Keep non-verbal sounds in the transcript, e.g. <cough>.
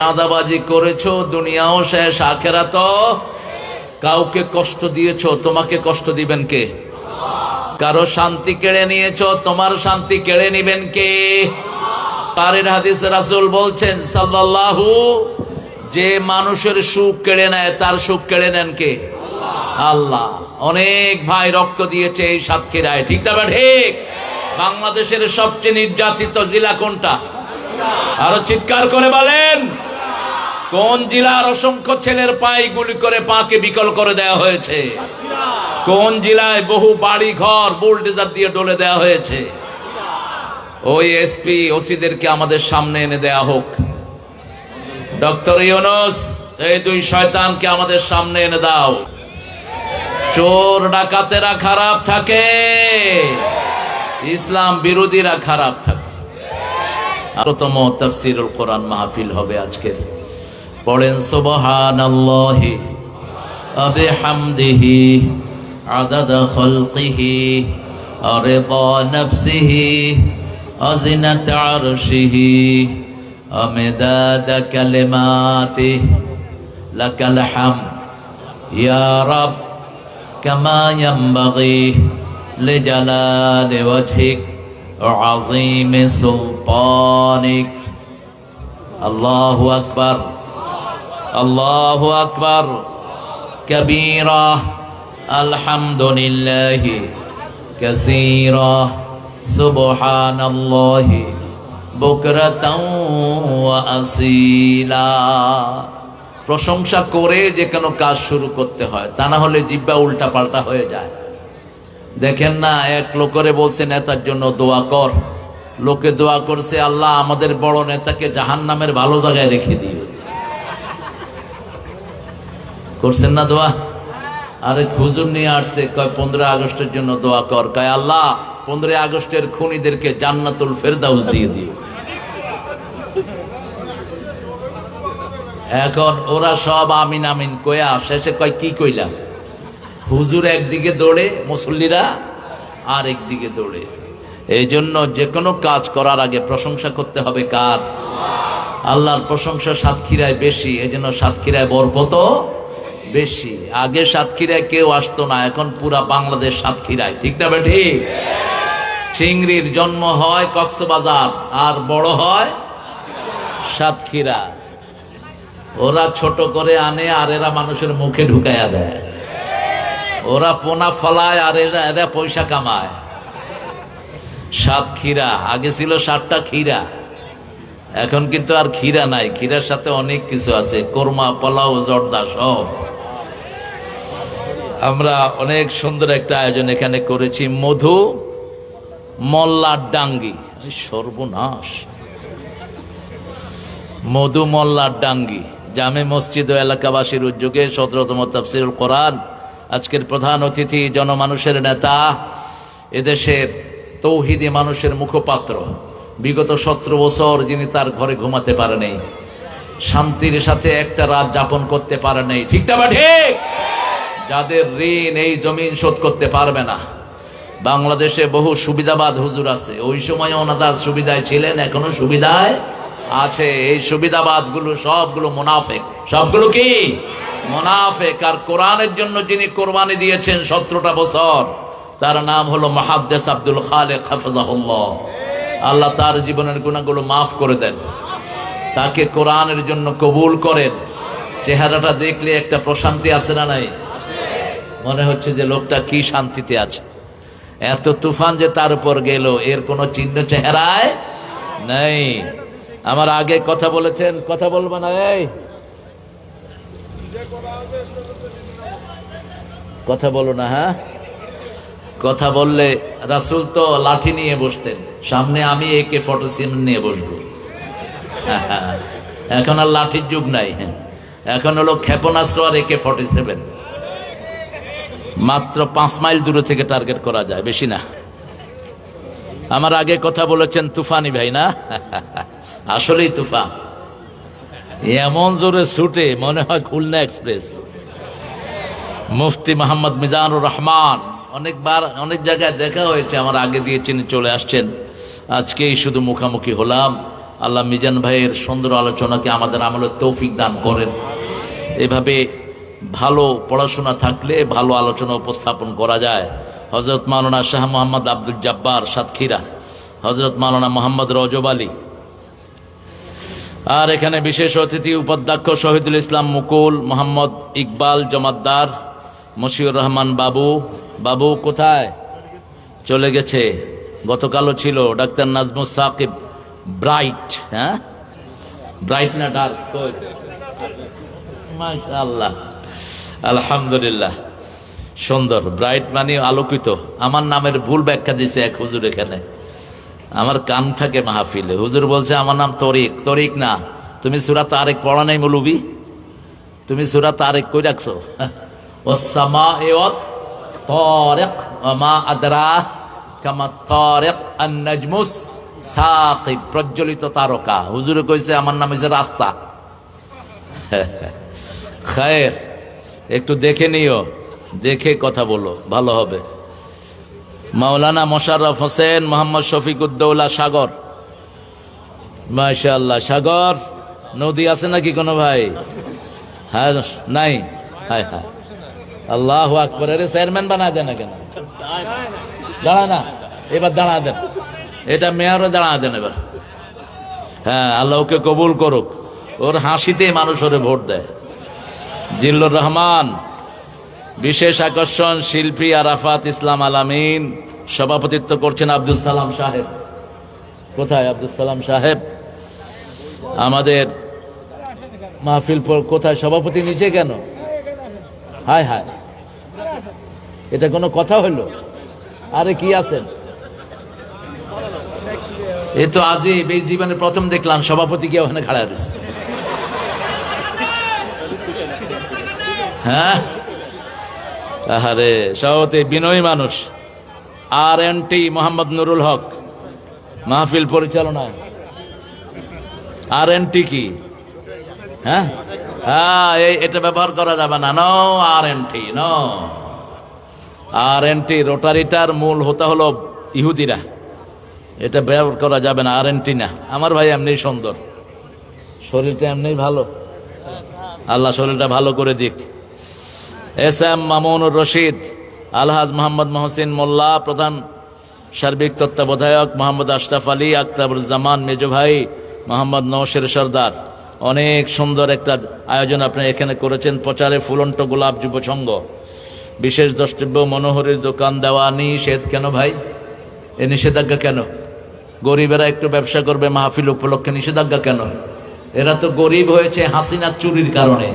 চাঁদাবাজি করেছ, দুনিয়াও শেষ আখেরা তো কাউকে কষ্ট দিয়েছ, তোমাকে কষ্ট দিবেন কে? কারও শান্তি কেড়ে নিয়েছো, তোমার শান্তি কেড়ে নিবেন কে? কারের হাদিস রাসূল বলছেন, সাল্লাল্লাহু, যে মানুষের সুখ কেড়ে নেয়, তার সুখ কেড়ে নেন কে? আল্লাহ। অনেক ভাই রক্ত দিয়েছে এই সাতক্ষীরায়, ঠিক ঠিক? বাংলাদেশের সবচেয়ে নির্যাতিত জেলা কোনটা? আরও চিৎকার করে বলেন। কোন জেলার অসংখ্য ছেলের পায়ে গুলি করে পাকে বিকল করে দেওয়া হয়েছে? কোন জেলায় বহু বাড়ি ঘর বুলডেজার দিয়ে ডলে দেওয়া হয়েছে? ওই এসপি ওসিদেরকে আমাদের সামনে এনে দেয়া হোক। ডক্টর ইউনুস, এই দুই শয়তানকে আমাদের সামনে এনে দাও। চোর ডাকাতেরা খারাপ থাকে, ইসলাম বিরোধীরা খারাপ থাকে। আরতম তফসিরুল কোরআন মাহফিল হবে আজকের। পড়েন সুবহানাল্লাহি وبحمده عدد خلقه ورضا نفسه وزنة عرشه ومداد كلماته لك الحمد يا رب كما ينبغي لجلال وجهك وعظيم سلطانك الله أكبر আল্লাহ আকবর। কবির। আলহামদুলিল্লাহ। কসির। সুবহান আল্লাহ আসিলা। প্রশংসা করে যে কোনো কাজ শুরু করতে হয়, তা না হলে জিব্বা উল্টা পাল্টা হয়ে যায়। দেখেন না, এক লোকরে বলছে, নেতার জন্য দোয়া কর। লোকে দোয়া করছে, আল্লাহ আমাদের বড় নেতাকে জাহান নামের ভালো জায়গায় রেখে দিয়ে করছেন না দোয়া? আরে খুজুর নিয়ে আসছে, কয় পনেরো আগস্টের জন্য দোয়া কর। কয় আল্লাহ, পনেরোই আগস্টের খুনিদেরকে জান্নাতুল ফেরদাউস দিয়ে দিও। এখন ওরা সব আমিন আমিন কয়া শেষে কয়, কি কইলাম? হুজুর একদিকে দৌড়ে, মুসল্লিরা আর একদিকে দৌড়ে। এই জন্য যে কোনো কাজ করার আগে প্রশংসা করতে হবে কার? আল্লাহর প্রশংসা সাতক্ষীরায় বেশি এই জন্য সাতক্ষীরায় বরকত বেশি। আগে সাতক্ষীরায় কেউ আসতো না, এখন পুরা বাংলাদেশ সাতক্ষীরায়। ঠিক না বেঠি? চিংড়ির জন্ম হয় কক্সবাজার, আর বড় হয় সাতক্ষীরা। ওরা ছোট করে আনে, আর এরা মানুষের মুখে ঢুকাইয়া দেয়। ওরা পোনা ফলায়, আর এরা এরা পয়সা কামায়। সাত ক্ষীরা আগে ছিল সাতটা ক্ষীরা। এখন কিন্তু আর ক্ষীরা নাই। ক্ষীরার সাথে অনেক কিছু আছে। কোরমা, পোলাও, জর্দা, সব। আমরা অনেক সুন্দর একটা আয়োজন এখানে করেছি। মধু মল্লার ডাঙ্গি। সর্বনাশ। মধু মল্লার ডাঙ্গি। জামে মসজিদ ও এলাকাবাসীর উদ্যোগে সতেরোতম তাফসিরুল কোরআন। আজকের প্রধান অতিথি জনমানুষের নেতা, এদেশের তৌহিদি মানুষের মুখপাত্র। বিগত সতেরো বছর যিনি তার ঘরে ঘুমাতে পারেনি, শান্তির সাথে একটা রাত যাপন করতে পারে নাই ঠিকটা বা ঠিক? যাদের ঋণ এই জমিন শোধ করতে পারবে না। বাংলাদেশে বহু সুবিধাবাদ হুজুর আছে। ওই সময় ওনাদার সুবিধায় ছিলেন, এখনও সুবিধায় আছে। এই সুবিধাবাদগুলো সবগুলো মুনাফেক। সবগুলো কি? মুনাফেক। আর কোরআনের জন্য যিনি কোরবানি দিয়েছেন সতেরোটা বছর, তার নাম হলো মাহাদ্দেস আব্দুল খালেক আল্লাহ তার জীবনের গুণাগুলো মাফ করে দেন। তাকে কোরআনের জন্য কবুল করেন। চেহারাটা দেখলে একটা প্রশান্তি আছে না নাই? মনে হচ্ছে যে লোকটা কি শান্তিতে আছে। এত তুফান যে তার উপর গেল, এর কোনো চিহ্ন চেহারায় নেই। আমার আগে কথা বলেছেন, কথা বলব না, এই। কথা বলো না হ্যাঁ? কথা বললে রাসুল তো লাঠি নিয়ে বসতেন। সামনে আমি একে ফটো সিম নিয়ে বসবো। <laughs> এখন আর লাঠির যুগ নাই। এখন হলো ক্ষেপণাস্ত্র আর একে ফর্টি সেভেন। মাত্র পাঁচ মাইল দূরে থেকে টার্গেট করা যায়, বেশি না। আমার আগে কথা বলেছেন তুফানি ভাই, না? <laughs> আসলেই তুফান। এমন জোরে ছুটে, মনে হয় খুলনা এক্সপ্রেস। মুফতি মোহাম্মদ মিজানুর রহমান, অনেকবার, অনেক জায়গায় দেখা হয়েছে, আমার আগে দিয়ে চিনি চলে আসছেন। আজকেই শুধু মুখামুখি হলাম। আল্লাহ মিজান ভাইয়ের সুন্দর আলোচনাকে আমাদের আমলের তৌফিক দান করেন। এভাবে ভালো পড়াশোনা থাকলে ভালো আলোচনা উপস্থাপন করা যায়। হজরত মাওলানা শাহ মোহাম্মদ আব্দুল জব্বার সাতক্ষীরা হজরত মাওলানা মোহাম্মদ রজব আলী। আর এখানে বিশেষ অতিথি উপাধ্যক্ষ শহীদুল ইসলাম মুকুল, মোহাম্মদ ইকবাল জমাদ্দার, মশিউর রহমান বাবু। বাবু কোথায়? চলে গেছে। গতকালও ছিল ডাক্তার নাজমুস সাকিব। ব্রাইট হ্যাঁ? ব্রাইট না ডার্ক? আল্লাহ আলহামদুলিল্লাহ। সুন্দর ব্রাইট মানে আলোকিত। আমার নামের ভুল ব্যাখ্যা দিছে এক হুজুর এখানে। আমার কান থাকে মাহফিলে। হুজুর বলছে, আমার নাম তরিক। তরিক না। তুমি সুরা তারেক পড়া নাই, মৌলবি? তুমি সুরা তারেক কই রাখছো? ওসামা আদরা কামা তারিক হুজুরে কইছে, আমার নাম হইছে রাস্তা। <laughs> খায়ের। একটু দেখে নিও। দেখে কথা বলো। ভালো হবে। মাওলানা মোশাররফ হোসেন মোহাম্মদ শফিকুদ্দৌলা সাগর। মাশাআল্লাহ, সাগর। নদী আছে নাকি কোনো ভাই? হ্যাঁ নাই। হায় হায়। আল্লাহ আকবর। আরে চেয়ারম্যান বানায় দেন না কেন? দাঁড়া না, এবার দাঁড়া দেন। এটা মেয়রও দাঁড়া দেন এবার। হ্যাঁ আল্লাহ ওকে কবুল করুক। ওর হাসিতে মানুষ ওরে ভোট দেয়। জিল্লুর রহমান, বিশেষ আকর্ষণ শিল্পী আরাফাত ইসলাম আলামিন, সভাপতিত্ব করছেন আব্দুল সালাম সাহেব। কোথায় আব্দুল সালাম সাহেব? আমাদের মাহফিল কোথায়? সভাপতি নিচে কেন? হায় হায়। এটা কোনো কথা হইল? আরে কি আছেন এ তো আজই এই জীবনে প্রথম দেখলাম সভাপতি কে ওখানে খাড়া রয়েছে। হ্যাঁ? আহারে সভাপতি বিনয়ী মানুষ। R N T Mohammad Nurul Haque, মাহফিল পরিচালনায়। আর এন টি কি? হ্যাঁ? হ্যাঁ এটা ব্যবহার করা যাবে না। No R N T no R N T রোটারিটার মূল হতে হলো ইহুদিরা। এটা ব্যবহার করা যাবে না আর এন টি না। আমার ভাই এমনি সুন্দর। শরীরটা এমনি ভালো। আল্লাহ শরীরটা ভালো করে দিক। এস এম মামুনুর রশিদ, আলহাজ মোহাম্মদ মহসিন মোল্লা, প্রধান সার্বিক তত্ত্বাবধায়ক মোহাম্মদ আশরাফ আলী, আক্তাবুজ্জামান মেজো ভাই, মোহাম্মদ নওশের সর্দার। অনেক সুন্দর একটা আয়োজন আপনি এখানে করেছেন, প্রচারে ফুলন্ট গোলাপ যুব সংঘ। বিশেষ দ্রষ্টব্য, মনোহরের দোকান দেওয়া নিষেধ কেন ভাই? এ নিষেধাজ্ঞা কেন? গরিবেরা একটু ব্যবসা করবে, মাহফিল উপলক্ষে নিষেধাজ্ঞা কেন? এরা তো গরিব হয়েছে হাসিনা চুরির কারণে।